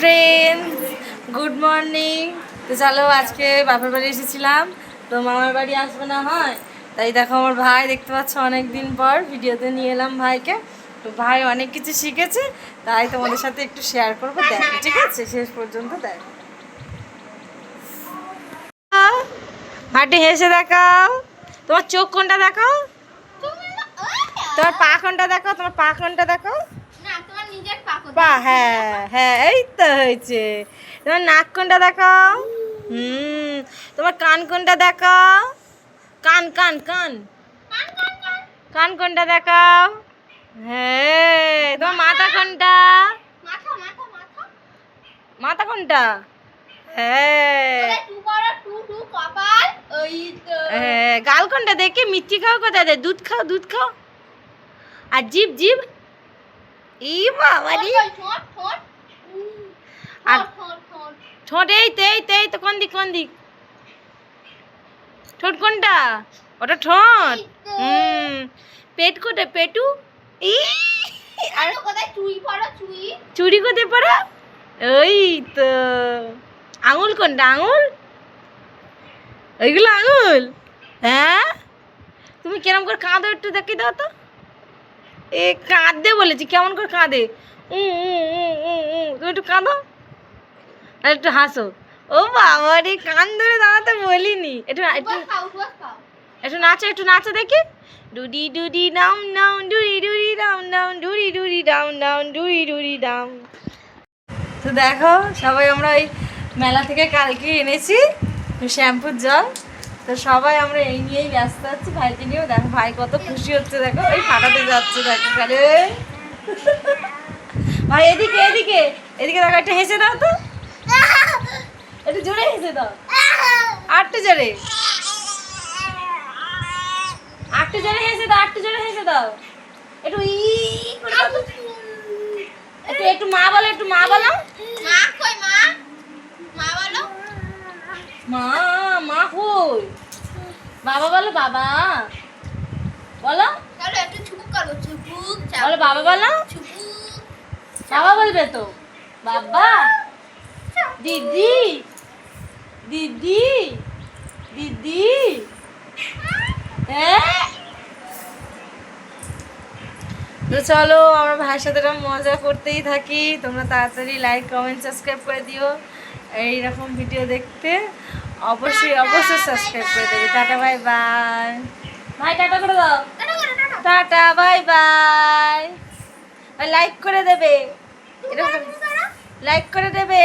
Friends good morning তো চলো আজকে বাপের বাড়ি এসেছিলাম। তো মামার বাড়ি আসবে না হয়? তাই দেখো আমার ভাই দেখতে পাচ্ছ অনেক দিন পর ভিডিওতে নিয়ে এলাম ভাইকে। তো ভাই অনেক কিছু শিখেছে তাই তোমাদের সাথে একটু শেয়ার করব। দেখো ঠিক আছে? শেষ পর্যন্ত দেখো। ভাটি হেসে দেখাও। তোমার চোখ কোনটা দেখাও? তোমার পা কোনটা দেখাও? তোমার পা কোনটা দেখাও না তোমার নিজের পাকো পা হ্যাঁ হ্যাঁ এই তো হয়েছে। তোমার নাক কোনটা দেখাও? হুম তোমার কান কোনটা দেখাও? কান কান কান। কান কোনটা দেখাও? হ্যাঁ তোমার মাথা। কোনটা? মাথা কোনটা? হ্যাঁ। হ্যাঁ, গাল কোনটা? দেখে মিষ্টি খাও কোথায়? দে দুধ খাও দুধ খাও। আর জিভ জিভ? ই বাবা রে। আর- ঠোঁট এই তো এই তো এই তো কোন দিক কোন দিক? ঠোঁট কোনটা? ওটা ঠোঁট। হুম। পেট কোটে পেটু? ই। আর কোথায়? চুই পড়ো চুই। চুরি কোথায় পড়া? ওই তো। আঙুল কোনটা আঙুল? ওইগুলো আঙুল? হ্যাঁ? তুমি কেরম করে খাওয়া কাঁদো একটু দেখি দাও তো। এ কাঁদতে বলেছি কেমন করে কাঁদে? উ উ উ উ উ তুমি একটু কাঁদো। আর একটু হাসো। ও বাবা রে কান ধরে দাঁড়াতে বলিনি। একটু একটু একটু নাচো একটু নাচো দেখি। ডুডি ডুডি ডাউন ডাউন ডুডি ডুডি ডাউন ডাউন ডুডি ডুডি ডাউন ডাউন ডুডি ডুডি ডাউন তো দেখো সবাই আমরা ওই মেলা থেকে কালকে এনেছি শ্যাম্পুর জল। তো সবাই আমরা এই নিয়েই ব্যস্ত আছি। ভাইকে নিয়েও দেখো ভাই কত খুশি হচ্ছে দেখো। ওই ফাটাতে যাচ্ছে দেখো ভাই এদিকে এদিকে। এদিকে দেখো একটা হেসে দাও তো। একটু জোরে হেসে দাও। আটটু জোরে। আটটু জোরে হেসে দাও আটটু জোরে হেসে দাও। একটু ই। একটু একটু মা বলো একটু মা বলো। মা কই মা? মা বলো। মা? কই? বাবা বলো বাবা। বলো। বলো বাবা বলো। বাবা বলবে তো। বাবা। দিদি। দিদি। দিদি। হ্যাঁ তো চলো আমরা ভাইয়ের সাথে মজা করতেই থাকি। তোমরা তাড়াতাড়ি লাইক কমেন্ট সাবস্ক্রাইব করে দিও। এইরকম ভিডিও দেখতে। অবশ্যই অবশ্যই সাবস্ক্রাইব করে দেবে। টাটা বাই বাই ভাই টাটা করে দাও। টাটা বাই বাই লাইক করে দেবে। এরকম। লাইক করে দেবে।